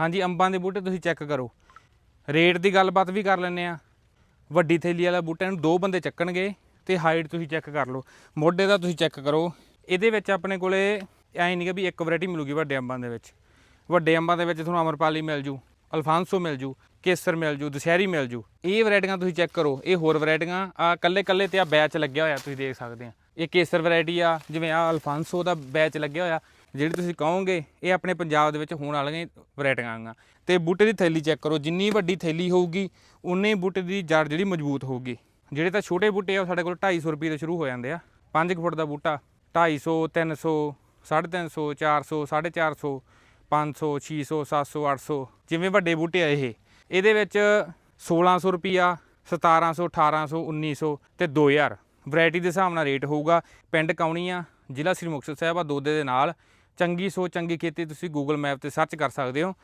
ਹਾਂਜੀ, ਅੰਬਾਂ ਦੇ ਬੂਟੇ ਤੁਸੀਂ ਚੈੱਕ ਕਰੋ। ਰੇਟ ਦੀ ਗੱਲਬਾਤ ਵੀ ਕਰ ਲੈਂਦੇ ਆ ਵੱਡੀ ਥੈਲੀ ਵਾਲਾ ਬੂਟੇ ਨੂੰ ਦੋ ਬੰਦੇ ਚੱਕਣਗੇ ਤੇ ਹਾਈਟ ਤੁਸੀਂ ਚੈੱਕ ਕਰ ਲਓ। ਮੋਢੇ ਦਾ ਤੁਸੀਂ ਚੈੱਕ ਕਰੋ। ਇਹਦੇ ਵਿੱਚ ਆਪਣੇ ਕੋਲੇ ਐਂ ਨਹੀਂ ਕਿ ਵੀ ਇੱਕ ਵੈਰਾਈਟੀ ਮਿਲੂਗੀ ਵੱਡੇ ਅੰਬਾਂ ਦੇ ਵਿੱਚ। ਵੱਡੇ ਅੰਬਾਂ ਦੇ ਵਿੱਚ ਤੁਹਾਨੂੰ ਅਮਰਪਾਲੀ ਮਿਲ ਜੂ, ਅਲਫਾਂਸੋ ਮਿਲ ਜੂ, ਕੇਸਰ ਮਿਲ ਜੂ, ਦੁਸ਼ਹਿਰੀ ਮਿਲ ਜੂ। ਇਹ ਵੈਰਾਈਟੀਆਂ ਤੁਸੀਂ ਚੈੱਕ ਕਰੋ। ਇਹ ਹੋਰ ਵੈਰਾਈਟੀਆਂ, ਆ ਕੱਲੇ ਕੱਲੇ ਤੇ ਆ ਬੈਚ ਲੱਗਿਆ ਹੋਇਆ ਤੁਸੀਂ ਦੇਖ ਸਕਦੇ ਆ ਇਹ ਕੇਸਰ ਵੈਰਾਈਟੀ ਆ, ਜਿਵੇਂ ਆ ਅਲਫਾਂਸੋ ਦਾ ਬੈਚ ਲੱਗਿਆ ਹੋਇਆ। ਜਿਹੜੀ ਤੁਸੀਂ ਕਹੋਗੇ, ਇਹ ਆਪਣੇ ਪੰਜਾਬ ਦੇ ਵਿੱਚ ਹੋਣ ਵਾਲੀਆਂ ਵੈਰਾਈਟੀਆਂ ਆ ਤੇ ਬੂਟੇ ਦੀ ਥੈਲੀ ਚੈੱਕ ਕਰੋ, ਜਿੰਨੀ ਵੱਡੀ ਥੈਲੀ ਹੋਊਗੀ ਉਨੇ ਬੂਟੇ ਦੀ ਜੜ ਜਿਹੜੀ ਮਜ਼ਬੂਤ ਹੋਊਗੀ। ਜਿਹੜੇ ਤਾਂ ਛੋਟੇ ਬੂਟੇ ਆ, ਉਹ ਸਾਡੇ ਕੋਲ 250 ਰੁਪਏ ਤੋਂ ਸ਼ੁਰੂ ਹੋ ਜਾਂਦੇ ਆ। 5 ਫੁੱਟ ਦਾ ਬੂਟਾ 250 300 350 400 450 500 600 700 800 ਜਿਵੇਂ ਵੱਡੇ ਬੂਟੇ ਆ ਇਹ। ਇਹਦੇ ਵਿੱਚ 1600 ਰੁਪਿਆ 1700 1800 1900 ਤੇ 2000 ਵੈਰਾਈਟੀ ਦੇ ਹਿਸਾਬ ਨਾਲ ਰੇਟ ਹੋਊਗਾ। ਪਿੰਡ ਕੌਣੀ ਆ, ਜ਼ਿਲ੍ਹਾ ਸ੍ਰੀ ਮੁਕਤਸਰ ਸਾਹਿਬ ਆ, ਦੋਦੇ ਦੇ ਨਾਲ। ਚੰਗੀ ਸੋ ਚੰਗੀ ਖੇਤੀ ਤੁਸੀਂ ਗੂਗਲ ਮੈਪ ਤੇ ਸਰਚ ਕਰ ਸਕਦੇ ਹੋ।